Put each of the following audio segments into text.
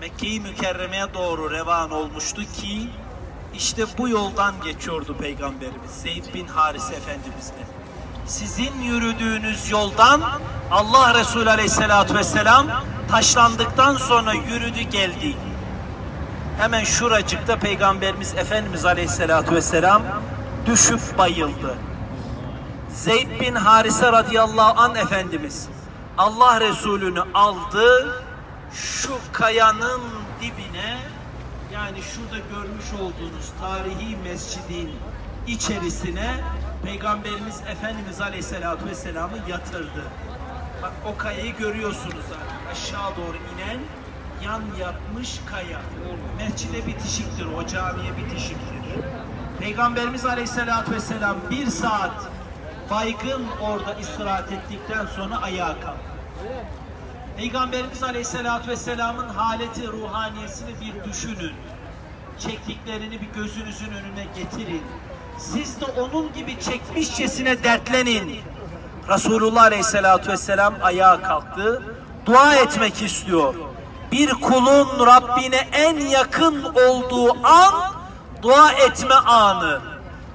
Mekke-i Mükerreme'ye doğru revan olmuştu ki işte bu yoldan geçiyordu Peygamberimiz Zeyd bin Haris Efendimizle. Sizin yürüdüğünüz yoldan Allah Resulü Aleyhisselatü Vesselam taşlandıktan sonra yürüdü geldi. Hemen şuracıkta Peygamberimiz Efendimiz Aleyhisselatü Vesselam düşüp bayıldı. Zeyd bin Harise radıyallahu an Efendimiz Allah Resulü'nü aldı şu kayanın dibine yani şurada görmüş olduğunuz tarihi mescidin içerisine Peygamberimiz Efendimiz Aleyhisselatü Vesselam'ı yatırdı. Bak o kayayı görüyorsunuz zaten aşağı doğru inen yan yatmış kaya. Mescide bitişiktir, o camiye bitişiktir. Peygamberimiz Aleyhisselatü Vesselam bir saat baygın orada istirahat ettikten sonra ayağa kalktı. Peygamberimiz Aleyhisselatü Vesselam'ın haleti ruhaniyesini bir düşünün. Çektiklerini bir gözünüzün önüne getirin. Siz de onun gibi çekmişçesine dertlenin. Resulullah Aleyhisselatü Vesselam ayağa kalktı. Dua etmek istiyor. Bir kulun Rabbine en yakın olduğu an dua etme anı.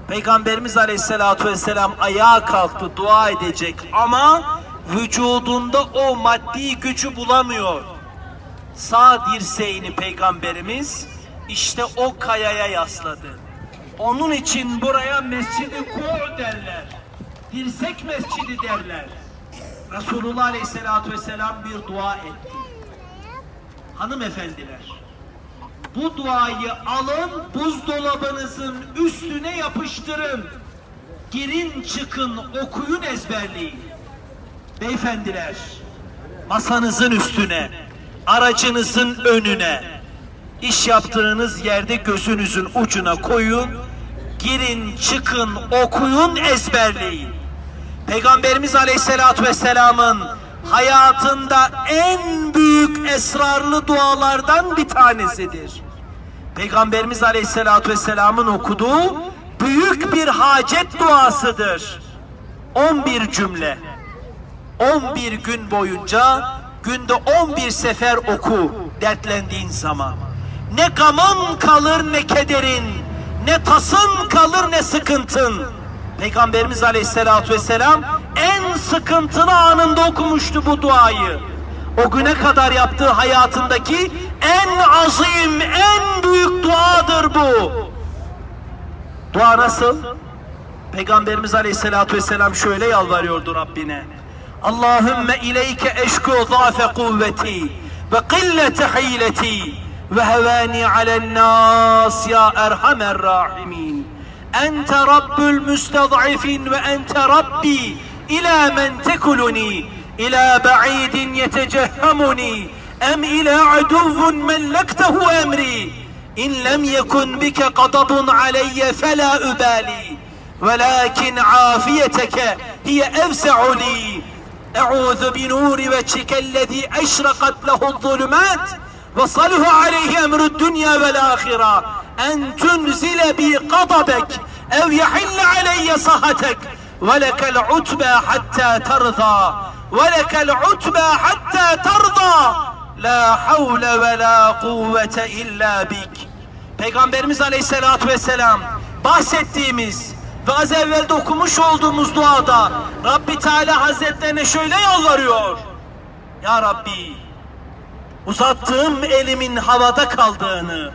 Peygamberimiz Aleyhisselatü Vesselam ayağa kalktı dua edecek ama vücudunda o maddi gücü bulamıyor. Sağ dirseğini Peygamberimiz işte o kayaya yasladı. Onun için buraya mescidi kur derler. Dirsek mescidi derler. Resulullah Aleyhisselatü Vesselam bir dua etti. Hanımefendiler, bu duayı alın buzdolabınızın üstüne yapıştırın. Girin çıkın okuyun ezberleyin. Beyefendiler masanızın üstüne, aracınızın önüne, iş yaptığınız yerde gözünüzün ucuna koyun. Girin çıkın okuyun ezberleyin. Peygamberimiz Aleyhisselatü Vesselam'ın hayatında en büyük esrarlı dualardan bir tanesidir. Peygamberimiz Aleyhisselatü Vesselam'ın okuduğu büyük bir hacet duasıdır. 11 cümle. 11 gün boyunca günde 11 sefer oku dertlendiğin zaman. Ne gamın kalır ne kederin, ne tasın kalır ne sıkıntın. Peygamberimiz Aleyhisselatü Vesselam en sıkıntılı anında okumuştu bu duayı. O güne kadar yaptığı hayatındaki en azim, en büyük duadır bu. Dua nasıl? Peygamberimiz Aleyhisselatü Vesselam şöyle yalvarıyordu Rabbine. اللهم إليك أشكو ضعف قوتي وقلة حيلتي وهواني على الناس يا أرحم الراحمين أنت رب المستضعفين وأنت ربي إلى من تكلني إلى بعيد يتجهمني أم إلى عدو ملكته أمري إن لم يكن بك قضب علي فلا أبالي ولكن عافيتك هي أفزع لي Euzu bi nuri ve çikellezi eşrakat lehul zulümat ve saluhu aleyhi emrü dünya vel ahira en tunzile bi gadabek ev yahille aleyye sahatek. Ve lekel utbe hatta terza. Ve lekel utbe hatta terza. La havle ve la kuvvete illa bik. Peygamberimiz aleyhissalatü vesselam bahsettiğimiz ve az evvel de okumuş olduğumuz duada Rabbi Teala Hazretlerine şöyle yalvarıyor. Ya Rabbi uzattığım elimin havada kaldığını,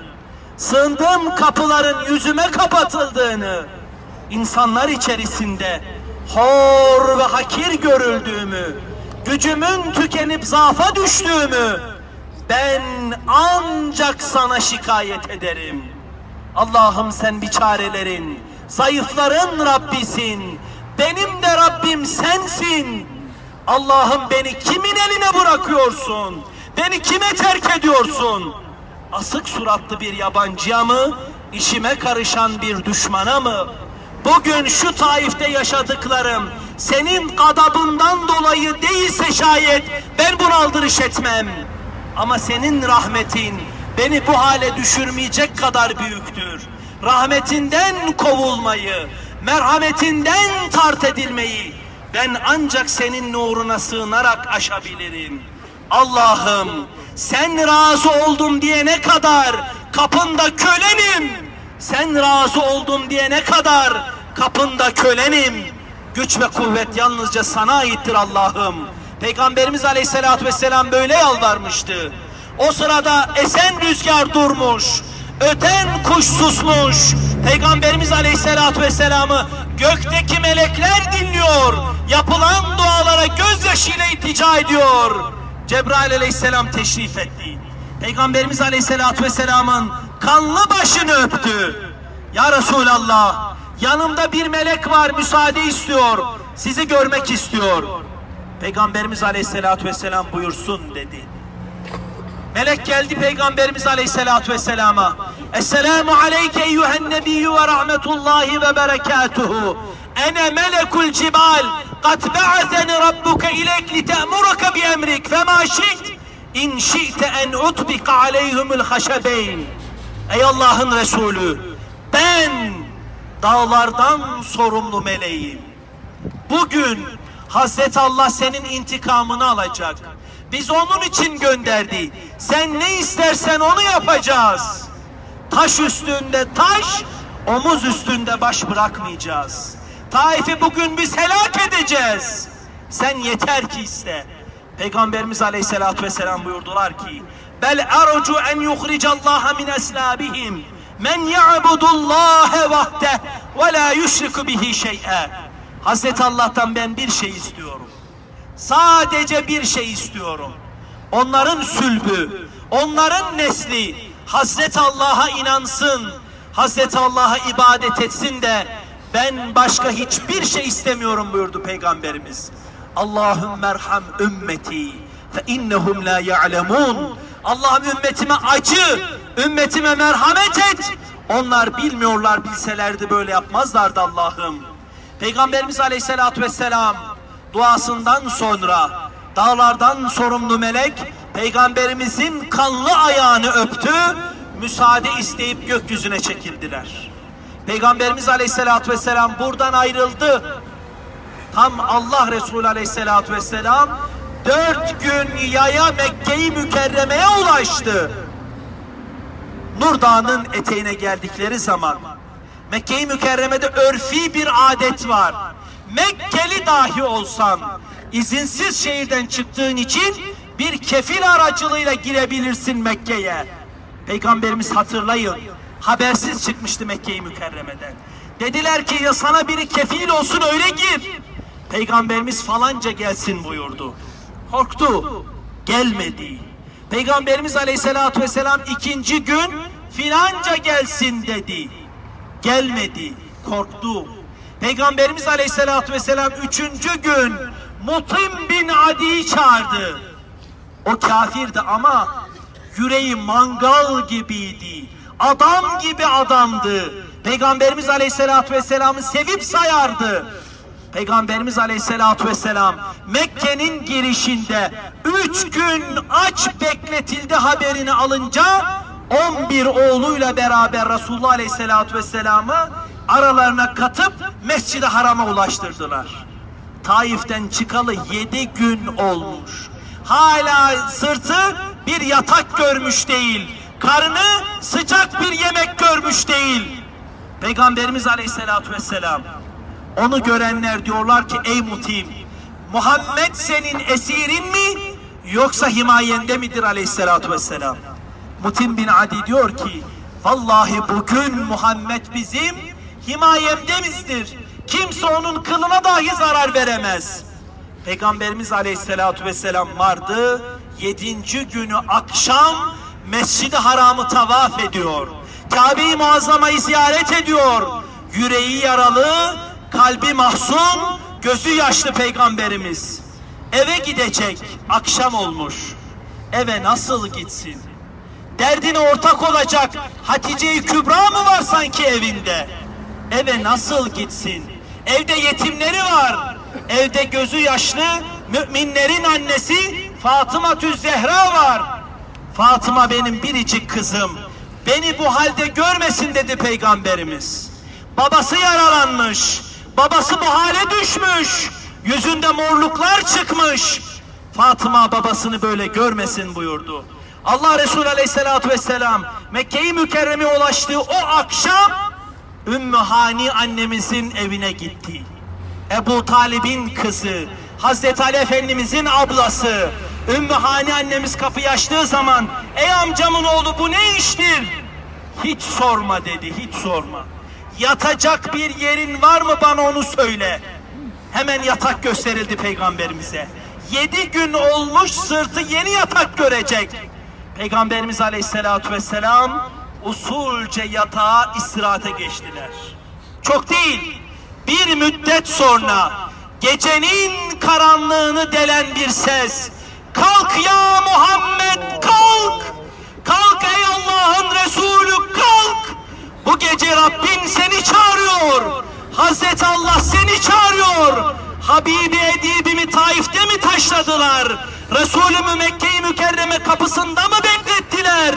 sığındığım kapıların yüzüme kapatıldığını, insanlar içerisinde hor ve hakir görüldüğümü, gücümün tükenip zafa düştüğümü ben ancak sana şikayet ederim. Allah'ım sen biçarelerin, zayıfların Rabbisin. Benim de Rabbim sensin. Allah'ım beni kimin eline bırakıyorsun? Beni kime terk ediyorsun? Asık suratlı bir yabancıya mı? İşime karışan bir düşmana mı? Bugün şu Taif'te yaşadıklarım senin gadabından dolayı değilse şayet ben buna aldırış etmem. Ama senin rahmetin beni bu hale düşürmeyecek kadar büyüktür. Rahmetinden kovulmayı, merhametinden tart edilmeyi ben ancak senin nuruna sığınarak aşabilirim. Allah'ım sen razı oldun diyene kadar kapında kölenim. Sen razı oldun diyene kadar kapında kölenim. Güç ve kuvvet yalnızca sana aittir Allah'ım. Peygamberimiz Aleyhisselatü Vesselam böyle yalvarmıştı. O sırada esen rüzgar durmuş. Öten kuş susmuş. Peygamberimiz Aleyhisselatü Vesselam'ı gökteki melekler dinliyor. Yapılan dualara gözyaşıyla iltica ediyor. Cebrail Aleyhisselam teşrif etti. Peygamberimiz Aleyhisselatü Vesselam'ın kanlı başını öptü. Ya Resulallah yanımda bir melek var müsaade istiyor. Sizi görmek istiyor. Peygamberimiz Aleyhisselatü Vesselam buyursun dedi. Melek geldi Peygamberimiz Aleyhisselatü Vesselam'a. Esselamu aleyke eyyühen nebiyyü ve rahmetullahi ve berekatuhu. Ene melekul cibal. Kad ba'atheni rabbuke ilek li te'muraka bi emrik. Fema şi't. İn şi'te en utbika aleyhumul haşebeyn. Ey Allah'ın Resulü. Ben dağlardan sorumlu meleğim. Bugün Hazreti Allah senin intikamını alacak. Biz onun için gönderdi. Sen ne istersen onu yapacağız. Taş üstünde taş, omuz üstünde baş bırakmayacağız. Taif'i bugün biz helak edeceğiz. Sen yeter ki iste. Peygamberimiz Aleyhisselatü Vesselam buyurdular ki Bel arcu en yuhricallaha min eslabihim men ya'budullaha vahde ve la yüşriku bihi şey'e Hazreti Allah'tan ben bir şey istiyorum. Sadece bir şey istiyorum. Onların sülbü, onların nesli Hazreti Allah'a inansın, Hazreti Allah'a ibadet etsin de ben başka hiçbir şey istemiyorum buyurdu Peygamberimiz. Allahümme merham ümmeti fe innehum la ya'lemun. Allah'ım ümmetime acı, ümmetime merhamet et. Onlar bilmiyorlar bilselerdi böyle yapmazlardı Allah'ım. Peygamberimiz Aleyhisselatü Vesselam duasından sonra dağlardan sorumlu melek peygamberimizin kanlı ayağını öptü. Müsaade isteyip gökyüzüne çekildiler. Peygamberimiz Aleyhisselatü Vesselam buradan ayrıldı. Tam Allah Resulü Aleyhisselatü Vesselam dört gün yaya Mekke'yi mükerremeye ulaştı. Nur Dağı'nın eteğine geldikleri zaman Mekke-i Mükerreme'de örfi bir adet var. Mekkeli dahi olsan izinsiz şehirden çıktığın için bir kefil aracılığıyla girebilirsin Mekke'ye. Peygamberimiz hatırlayın habersiz çıkmıştı Mekke-i Mükerreme'den. Dediler ki ya sana biri kefil olsun öyle gir. Peygamberimiz falanca gelsin buyurdu. Korktu. Gelmedi. Peygamberimiz Aleyhisselatü Vesselam ikinci gün filanca gelsin dedi. Gelmedi. Korktu. Peygamberimiz Aleyhisselatü Vesselam üçüncü gün Mutim bin Adi'yi çağırdı. O kafirdi ama yüreği mangal gibiydi. Adam gibi adamdı. Peygamberimiz Aleyhisselatü Vesselam'ı sevip sayardı. Peygamberimiz Aleyhisselatü Vesselam Mekke'nin girişinde üç gün aç bekletildi haberini alınca 11 oğluyla beraber Resulullah Aleyhisselatü Vesselam'ı aralarına katıp Mescid-i Haram'a ulaştırdılar. Taif'ten çıkalı yedi gün olmuş. Hala sırtı bir yatak görmüş değil. Karnı sıcak bir yemek görmüş değil. Peygamberimiz Aleyhisselatü Vesselam onu görenler diyorlar ki ey mutim Muhammed senin esirin mi yoksa himayende midir aleyhissalatü vesselam? Mutim bin Adi diyor ki vallahi bugün Muhammed bizim himayemdemizdir. Kimse onun kılına dahi zarar veremez. Peygamberimiz aleyhissalatü vesselam vardı. Yedinci günü akşam Mescid-i Haram'ı tavaf ediyor. Kabe-i Muazzama'yı ziyaret ediyor. Yüreği yaralı, kalbi mahzun, gözü yaşlı peygamberimiz. Eve gidecek, akşam olmuş. Eve nasıl gitsin? Derdine ortak olacak Hatice-i Kübra mı var sanki evinde? Eve nasıl gitsin? Evde yetimleri var. Evde gözü yaşlı müminlerin annesi Fatıma Zehra var. Fatıma benim biricik kızım. Beni bu halde görmesin dedi peygamberimiz. Babası yaralanmış. Babası bu hale düşmüş. Yüzünde morluklar çıkmış. Fatıma babasını böyle görmesin buyurdu. Allah Resulü Aleyhisselatü Vesselam Mekke-i Mükerreme ulaştığı o akşam Ümmü Hani annemizin evine gitti. Ebu Talib'in kızı, Hazreti Ali Efendimizin ablası, Ümmü annemiz kapıyı açtığı zaman ey amcamın oğlu bu ne iştir? Hiç sorma dedi, hiç sorma. Yatacak bir yerin var mı bana onu söyle. Hemen yatak gösterildi peygamberimize. Yedi gün olmuş sırtı yeni yatak görecek. Peygamberimiz aleyhissalatu vesselam usulce yatağa istirahate geçtiler. Çok değil, bir müddet sonra gecenin karanlığını delen bir ses. Kalk ya Muhammed kalk! Kalk ey Allah'ın Resulü kalk! Bu gece Rabbin seni çağırıyor. Hazreti Allah seni çağırıyor. Habibi Edibimi Taif'te mi taşladılar? Resulümü Mekke-i Mükerreme kapısında mı beklettiler?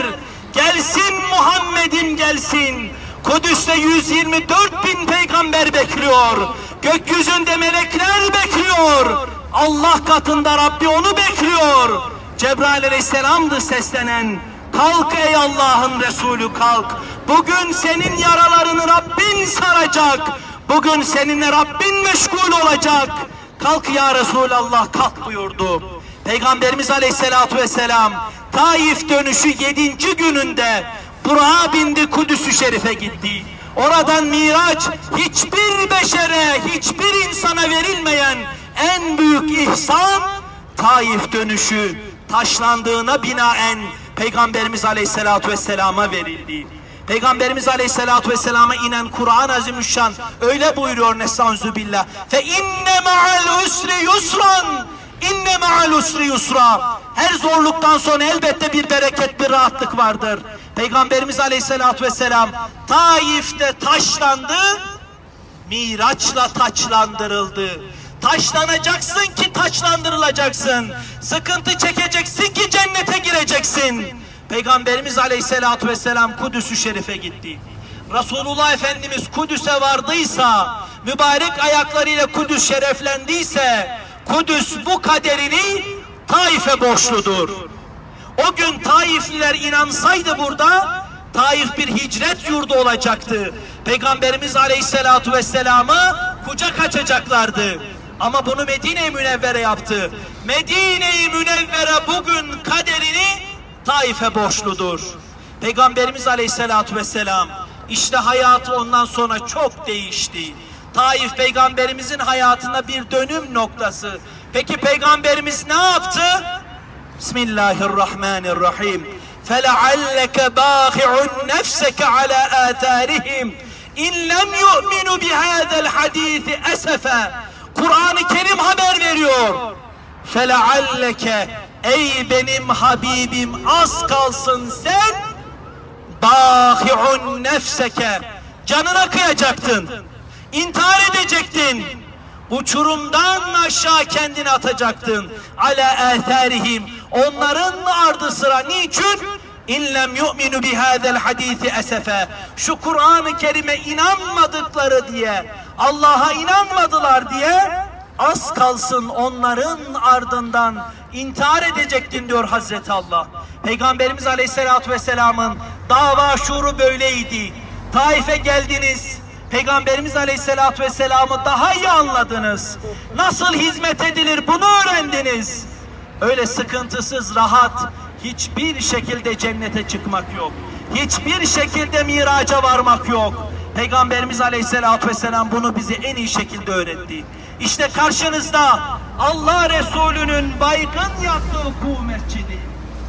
Gelsin Muhammed'im gelsin. Kudüs'te 124 bin peygamber bekliyor. Gökyüzünde melekler bekliyor. Allah katında Rabbi onu bekliyor. Cebrail aleyhisselamdı seslenen. Kalk ey Allah'ın Resulü kalk. Bugün senin yaralarını Rabbin saracak. Bugün seninle Rabbin meşgul olacak. Kalk ya Resulallah kalk buyurdu. Peygamberimiz aleyhissalatu vesselam Taif dönüşü yedinci gününde Burak'a bindi Kudüs-ü Şerif'e gitti. Oradan Miraç hiçbir beşere, hiçbir insana verilmeyen en büyük ihsan Taif dönüşü taşlandığına binaen Peygamberimiz Aleyhisselatü Vesselam'a verildi. Peygamberimiz Aleyhisselatü Vesselam'a inen Kur'an-ı Azimüşşan öyle buyuruyor Nesanzu billah. Fe inne ma'al usri yusran. İnne ma'al usri yusra. Her zorluktan sonra elbette bir bereket, bir rahatlık vardır. Peygamberimiz Aleyhisselatü Vesselam Taif'te taşlandı, Miraçla taçlandırıldı. Taşlanacaksın ki taçlandırılacaksın. Sıkıntı çekeceksin ki cennete gireceksin. Peygamberimiz Aleyhisselatü Vesselam Kudüs-ü Şerif'e gitti. Resulullah Efendimiz Kudüs'e vardıysa, mübarek ayaklarıyla Kudüs şereflendiyse, Kudüs bu kaderini Taif'e borçludur. O gün Taifliler inansaydı burada Taif bir hicret yurdu olacaktı. Peygamberimiz Aleyhisselatu Vesselam'a kucak açacaklardı. Ama bunu Medine-i Münevvere yaptı. Medine-i Münevvere bugün kaderini Taif'e borçludur. Peygamberimiz Aleyhisselatu Vesselam işte hayatı ondan sonra çok değişti. Taif peygamberimizin hayatında bir dönüm noktası. Peki peygamberimiz ne yaptı? Bismillahirrahmanirrahim. فَلَعَلَّكَ بَاخِعٌ نَفْسَكَ عَلَى آثَارِهِمْ اِنْ لَمْ يُؤْمِنُوا بِهَذَا الْحَد۪يثِ أَسَفًا Kur'an-ı Kerim haber veriyor. فَلَعَلَّكَ Ey benim Habibim az kalsın sen bâhi'un nefseke canına kıyacaktın. intihar edecektin. Uçurumdan aşağı kendini atacaktın. Ala etharihim. Onların ardı sıra niçin? İllem yu'minu bihâzel hadisi esefe. Şu Kur'an-ı Kerim'e inanmadıkları diye, Allah'a inanmadılar diye az kalsın onların ardından intihar edecektin diyor Hazreti Allah. Peygamberimiz Aleyhisselatü Vesselam'ın dava şuuru böyleydi. Taif'e geldiniz. Peygamberimiz Aleyhisselatü Vesselam'ı daha iyi anladınız. Nasıl hizmet edilir bunu öğrendiniz. Öyle sıkıntısız, rahat, hiçbir şekilde cennete çıkmak yok. Hiçbir şekilde miraca varmak yok. Peygamberimiz Aleyhisselatü Vesselam bunu bize en iyi şekilde öğretti. İşte karşınızda Allah Resulü'nün baygın yattığı kuğu mescidi.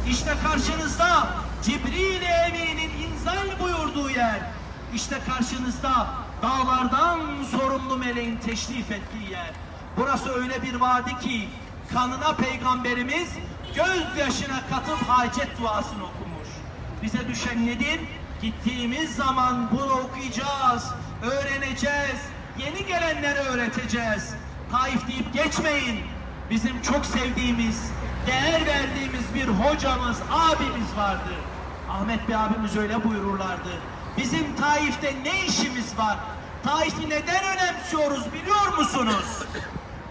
İşte karşınızda Cibril-i Emin'in inzal buyurduğu yer. İşte karşınızda dağlardan sorumlu meleğin teşrif ettiği yer. Burası öyle bir vadi ki kanına peygamberimiz gözyaşına katıp hacet duasını okumuş. Bize düşen nedir? Gittiğimiz zaman bunu okuyacağız, öğreneceğiz, yeni gelenlere öğreteceğiz. Taif deyip geçmeyin. Bizim çok sevdiğimiz, değer verdiğimiz bir hocamız, abimiz vardı. Ahmet Bey abimiz öyle buyururlardı. Bizim Taif'te ne işimiz var? Taif'i neden önemsiyoruz biliyor musunuz?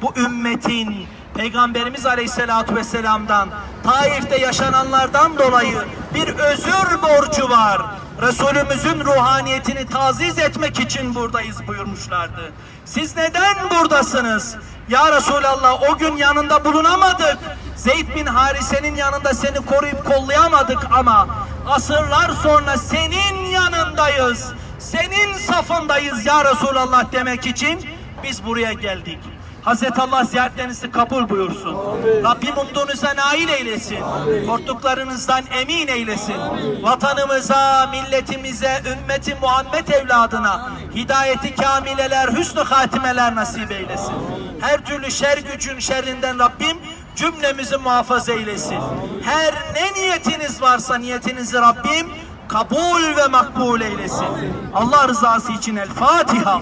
bu ümmetin Peygamberimiz Aleyhisselatü Vesselam'dan Taif'te yaşananlardan dolayı bir özür borcu var. Resulümüzün ruhaniyetini taziz etmek için buradayız buyurmuşlardı. Siz neden buradasınız? Ya Resulallah o gün yanında bulunamadık. Zeyd bin Harise'nin yanında seni koruyup kollayamadık ama asırlar sonra senin yanındayız. Senin safındayız ya Resulallah demek için biz buraya geldik. Hazreti Allah ziyaretlerinizi kabul buyursun. Rabbim umduğunuza nail eylesin. Korktuklarınızdan emin eylesin. Vatanımıza, milletimize, ümmeti Muhammed evladına hidayeti kamileler, hüsnü hatimeler nasip eylesin. Her türlü şer gücün şerrinden Rabbim cümlemizi muhafaza eylesin. Her ne niyetiniz varsa niyetinizi Rabbim kabul ve makbul eylesin. Allah rızası için El Fatiha.